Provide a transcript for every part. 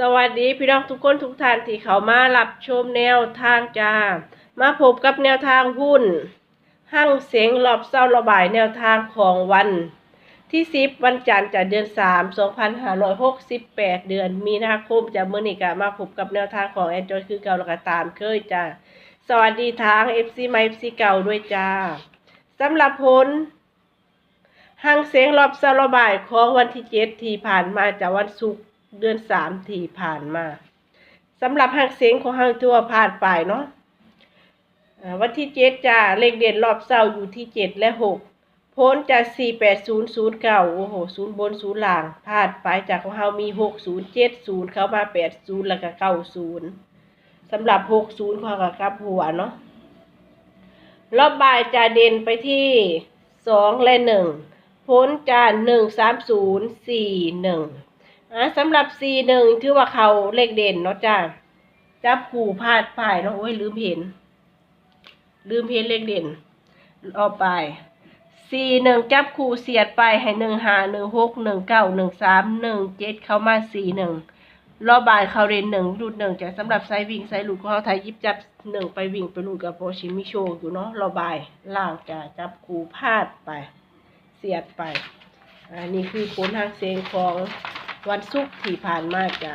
สวัสดีพี่น้องทุกคนทุกท่านที่เขามารับชมแนวทางจ้า มาพบกับแนวทางหุ้นห้างเสียงรอบเศร้าระบายแนวทางของวัน ที่สิบวันจันทร์จากเดือนสามสองพันห้าร้อยหกสิบแปดเดือน มีนาคมจะเมื่อนี้กะมาพบกับแนวทางของแอนจอยคือเก่าและก็ตามเคยจ้า สวัสดีทาง FC ใหม่ FC เก่าด้วยจ้าสำหรับผลห้างเสียงรอบสารบายของวันที่เจ็ดที่ผ่านมาจากวันศุกร์ เดือนสามที่ผ่านมาสำหรับห้างเสียงของห้างทั่วผ่านไปเนาะวันที่เจ็ดจ้าเลขเด่นรอบเศร้าอยู่ที่เจ็ดและหกพ้นจากสี่แปดศูนย์ศูนย์เก้าโอ้โหศูนย์บนศูนย์หล่างผ่านไปจากของเฮามีหกศูนย์เจ็ดศูนย์เข้ามาแปดศูนย์แล้วก็เก้าศูนย์สำหรับหกศูนย์ของกับกับหัวเนาะรอบบ่ายจะเด่นไปที่สองและหนึ่งพ้นจานหนึ่งสามศูนย์สี่หนึ่ง อะสำหรับสี่หนึ่งถือว่าเขาเลขเด่นเนาะจ้าจับคู่พลาดไปเนาะโอ้ยลืมเห็น ลืมเห็นเลขเด่นเอาไปสี่หนึ่งจับคู่เสียดไปให้หนึ่งห้าหนึ่งหกหนึ่งเก้าหนึ่งสามหนึ่งเจ็ดเข้ามาสี่หนึ่งรอบบายเขาเรียนหนึ่งรูดหนึ่งจะสำหรับไซวิ่งไซหลุดของเขาไทยยิบจับหนึ่งไปวิ่งไปหลุดกับโปรชิมิโชอยู่เนาะรอบายล่างจะจับคูพลาดไป เสียดไป อันนี้คือผลทางเสียงของ วันศุกร์ที่ผ่านมาจ้ะ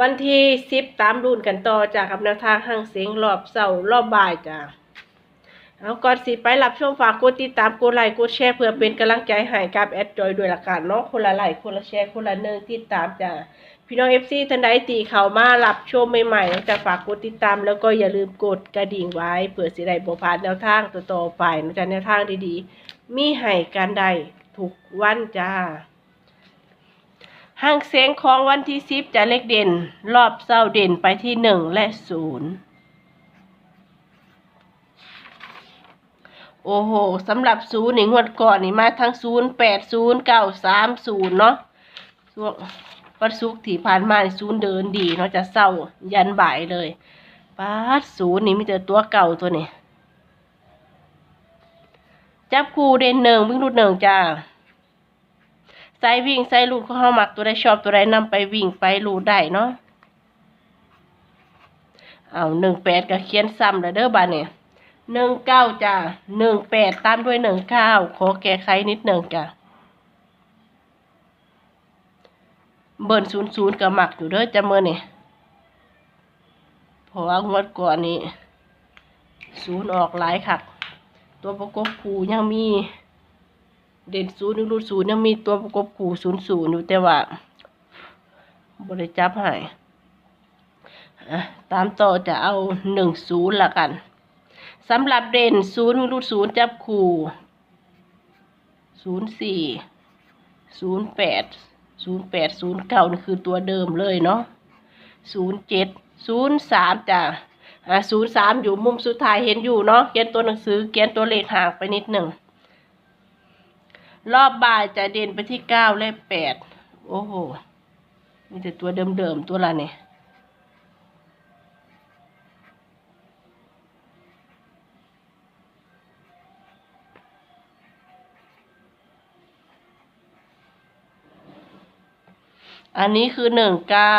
วันที่สิบตามรุ่นกันต่อจากกับแนวทางห้างเสียงรอบเสาร์รอบบ่ายจ้ะเอาก่อนสิไปรับชมฝากกดติดตามกดไลค์กดแชร์เพื่อเป็นกำลังใจให้กับแอดจอยด้วยละกันเนาะคนละไลค์คนละแชร์คนละหนึ่งติดตามจ้ะพี่น้องเอฟซีท่านใดตีเข่ามารับชมใหม่ๆจะฝากกดติดตามแล้วก็อย่าลืมกดกระดิ่งไว้เผื่อสิได้บ่พลาดแนวทางต่อๆไปนะจ๊ะแนวทางดีๆ มีให้กันได้ทุกวันจ้า ห้างเสียงของวันที่สิบจะเลขเด่น รอบเศร้าเด่นไปที่หนึ่งและศูนย์โอ้โหสำหรับศูนย์นี่งวดก่อนนี่มาทั้งศูนย์แปดศูนย์เก้าสามศูนย์เนาะช่วงวันศุกร์ที่ผ่านมาศูนย์เดินดีเนาะจะเศร้ายันบ่ายเลยป้าดศูนย์นี่มีแต่ตัวเก่าตัวนี้จับคู่เด่นหนึ่งวิ่งรูดหนึ่งจ้า ใส่วิ่งใส่ลูดเขาเข้ามักตัวใดชอบตัวใดนำไปวิ่งไปลูดได้เนาะเอาหนึ่งแปดก็เขียนซ้ำแล้วเด้อบานเนี่ยหนึ่งเก้าจ้ะหนึ่งแปดตามด้วยหนึ่งเก้าขอแก้ไขนิดหนึ่งจ้ะเบิร์นศูนย์ศูนย์กับหมักอยู่เด้อจ้ะเมื่อนี่เพราะว่างวดก่อนนี้ศูนย์ออกหลายคัก ตัวประกบคู่ยังมี เด่นศูนย์รูดศูนย์ยังมีตัวประกบคู่ศูนย์ศูนย์อยู่แต่ว่าบริจับให้อะตามต่อจะเอาหนึ่งศูนย์ละกันสำหรับเด่นศูนย์รูดศูนย์จับคู่ศูนย์สี่ศูนย์แปดศูนย์แปดศูนย์เก้านี่คือตัวเดิมเลยเนาะศูนย์เจ็ดศูนย์สามจ้ะอ่าศูนย์สามอยู่มุมสุดท้ายเห็นอยู่เนาะเขียนตัวหนังสือเขียนตัวเลขห่างไปนิดหนึ่ง รอบบ่ายจะเด่นไปที่เก้าและแปดโอ้โหมีแต่ตัวเดิมๆตัวละเนี่ยอันนี้คือหนึ่งเก้า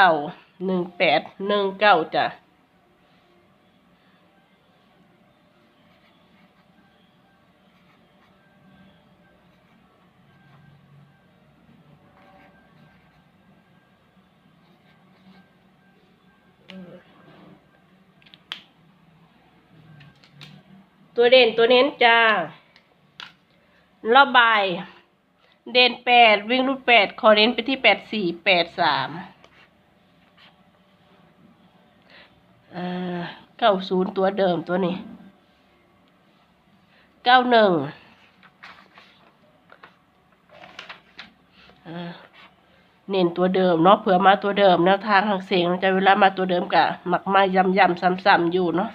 หนึ่งแปดหนึ่งเก้าจ้ะ ตัวเด่นตัวเน้นจ้ารอบบาย เด่นแปดวิ่งรูดแปดขอเน้นไปที่แปดสี่แปดสามเก้าศูนย์ตัวเดิมตัวนี้เก้าหนึ่งเน้นตัวเดิมเนาะเผื่อมาตัวเดิมแนวทางทางเสียงจะเวลามาตัวเดิมกะหมักมายำยำซ้ำๆอยู่เนาะ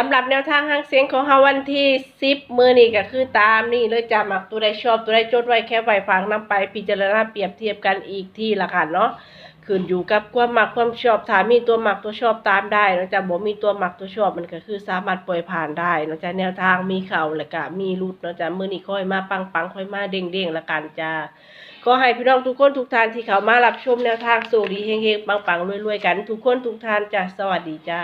สำหรับแนวทางหางเสียงของเฮาวันที่สิบมือนี่ก็คือตามนี่เลยจะหมักตัวใดชอบตัวใดจดไว้แค่ไว้ฟังนำไป พิจารณาเปรียบเทียบกันอีกที่ละค่ะเนาะขึ้นอยู่กับความหมักความชอบถามีตัวหมักตัวชอบตามได้เนาะจ๊ะบ่มีตัวหมักตัวชอบมันก็คือสามารถปล่อยผ่านได้เนาะจ๊ะแนวทางมีเข้าแล้วก็มีรุดเนาะจ๊ะมือนี้ค่อยมาปังๆค่อยมาเด้งๆละกันจ้าขอให้พี่น้องทุกคนทุกท่านที่เข้ามารับชมแนวทางสู่ดีเฮงๆปังๆรวยๆกัน ทุกคนทุกท่านจ้ะสวัสดีจ้า